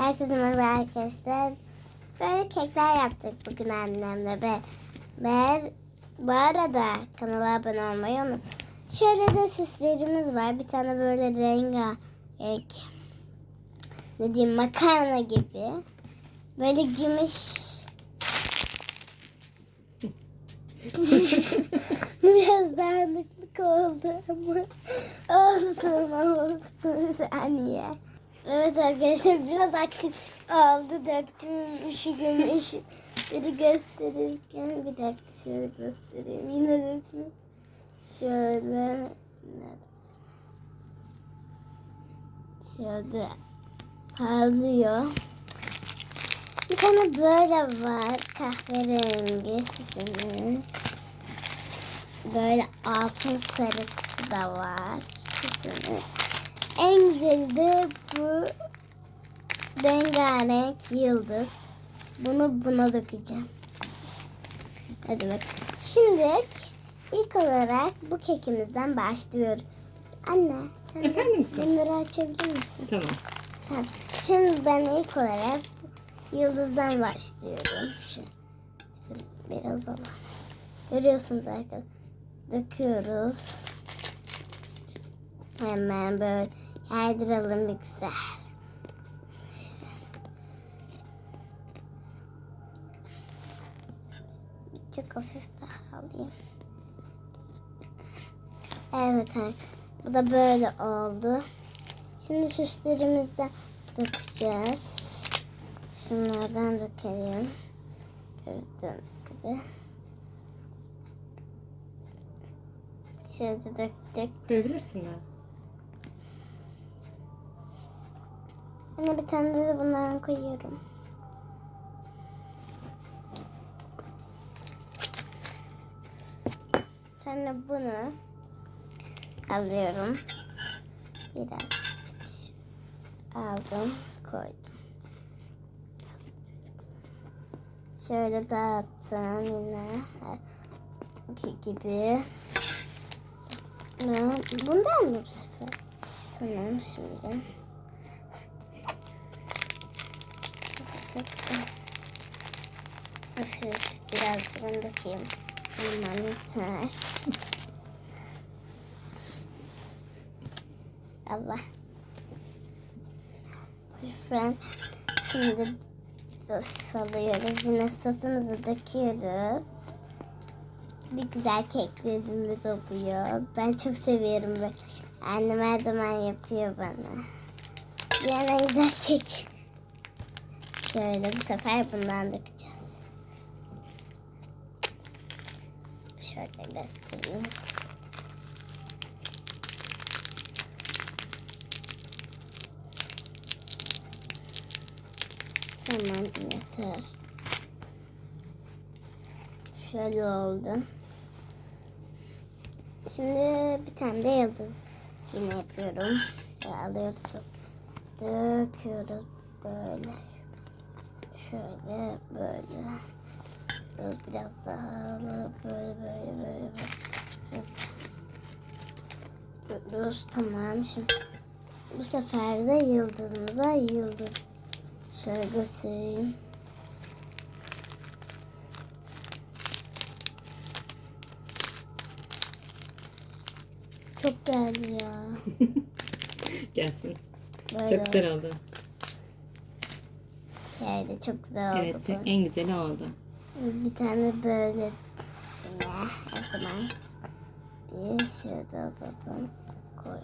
Herkese merhaba arkadaşlar. Böyle kekler yaptık bugün annemle ve ve bu arada kanala abone olmayı unutmayın. Şöyle de süslerimiz var. Bir tane böyle rengarenk ne diyeyim makarna gibi. Böyle gümüş Biraz dağınıklık oldu ama olsun olsun saniye. Evet arkadaşlar biraz aksik oldu döktüm üşüdüm üşüdüm gösterirken bir dakika şöyle göstereyim yine döktüm. Şöyle? Şöyle parlıyor. Bir tane böyle var kahverengi süsümüz. Böyle altın sarısı da var süsümüz. En güzeli de bu rengarenk yıldız. Bunu buna dökeceğim. Hadi bak. Şimdi ilk olarak bu kekimizden başlıyoruz. Anne sen Efendim bunları açabilir misin? Tamam. Tamam. Şimdi ben ilk olarak yıldızdan başlıyorum. Şu biraz alalım. Görüyorsunuz arkadaşlar. Döküyoruz. Hemen böyle yaydıralım bir güzel. Çok hafif daha alayım. Evet, bu da böyle oldu. Şimdi süslerimizi de dökeceğiz. Şunlardan dökelim. Gördüğünüz gibi. Şöyle döktük. Görebilirsin ben. Anne bir tane de bundan koyuyorum. Sonra bunu alıyorum. Biraz aldım, koydum. Şöyle dağıttım yine. İki gibi. Bundan mı bu sefer? Tamam şimdi. Hafif biraz bunu dökeyim. Aman yeter. Allah. Lütfen şimdi sos alıyoruz. Yine sosumuzu döküyoruz. Bir güzel keklerimiz oluyor. Ben çok seviyorum böyle. Annem her zaman yapıyor bana. Yani en güzel kek. Şöyle bu sefer bundan dökeceğiz. Şöyle göstereyim. Tamam yeter. Şöyle oldu. Şimdi bir tane de yıldız yine yapıyorum. Alıyoruz. Döküyoruz böyle. Şöyle böyle. Biraz, daha böyle böyle böyle. Döküyoruz. Tamam şimdi bu sefer de yıldızımıza yıldız şöyle göstereyim. Çok geldi ya. Gelsin. Böyle Çok güzel oldu. Şöyle çok güzel oldu Evet, bu. çok, en güzeli oldu. Bir tane böyle yine o zaman bir şurada alalım koyalım.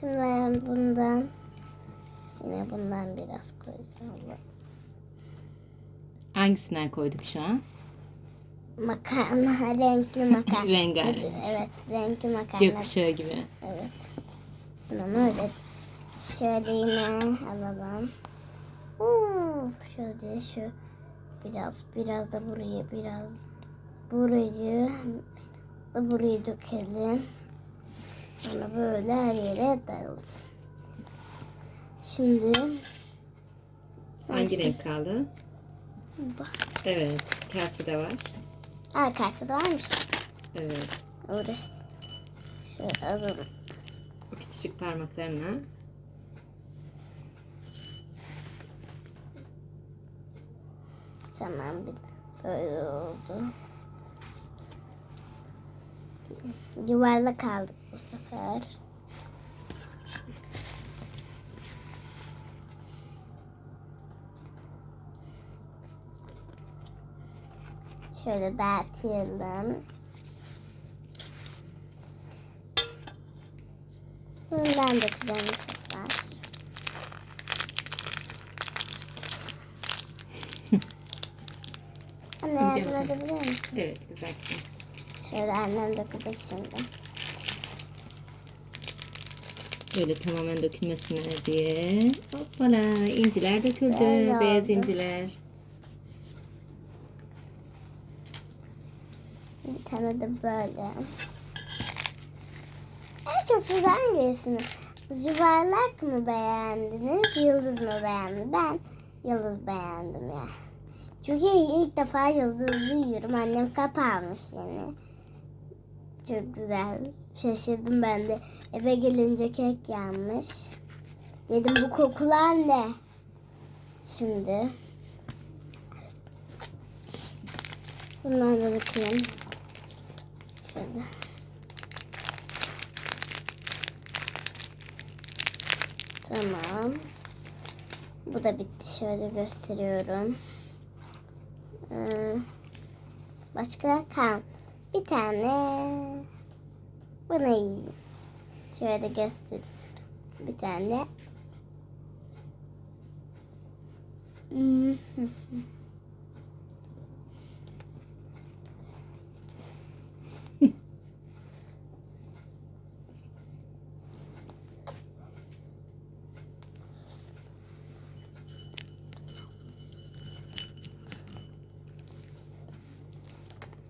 Şimdi ben bundan yine bundan biraz koyacağım. Hangisinden koyduk şu an? Makarna, renkli makarna. Rengarenk. Evet, renkli makarna. Gökkuşağı gibi. Evet. Tamam öyle. Şöyle yine alalım. Şöyle şu biraz biraz da buraya biraz burayı da burayı dökelim. Sonra böyle her yere dağılsın. Şimdi Hangi renk kaldı? Bu. Evet. Kase de var. Arkası da varmış. Evet. Uğraş. Şöyle alalım. O küçücük parmaklarına. Tamam bir böyle oldu. Yuvarlak kaldık bu sefer. Şöyle dağıtayım. Bundan dökeceğim bu sefer. Anne yardım edebilir misin? Evet güzelsin. Şöyle annem dökecek şimdi. Böyle tamamen dökülmesine diye. Hoppala inciler döküldü. Böyle Beyaz oldu. inciler. Bir tane de böyle. En çok siz hangisini? Yuvarlak mı beğendiniz, yıldız mı beğendiniz? Ben yıldız beğendim ya. Çünkü ilk defa yıldızlı yiyorum. Annem kap almış yeni. Çok güzel. Şaşırdım ben de. Eve gelince kek yanmış. Dedim bu kokular ne? Şimdi. Bunları da dökeyim. Şöyle. Tamam. Bu da bitti. Şöyle gösteriyorum. Ee, başka kal. Bir tane bunu yiyeyim. Şöyle göster. Bir tane. Hmm.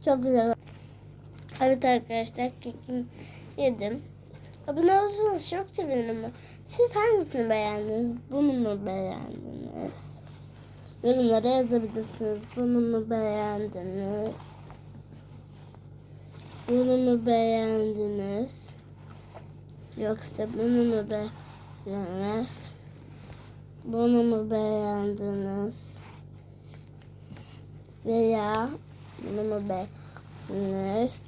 Çok güzel. Evet arkadaşlar kekimi yedim. Abone olursanız çok sevinirim. Siz hangisini beğendiniz? Bunu mu beğendiniz? Yorumlara yazabilirsiniz. Bunu mu beğendiniz? Bunu mu beğendiniz? Yoksa bunu mu beğendiniz? Bunu mu beğendiniz? Veya bunu beğendiniz?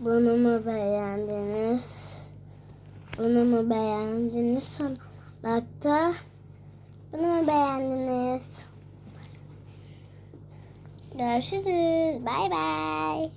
Bunu mu beğendiniz? Bunu mu beğendiniz? Son hatta bunu mu beğendiniz? Görüşürüz. Bay bay.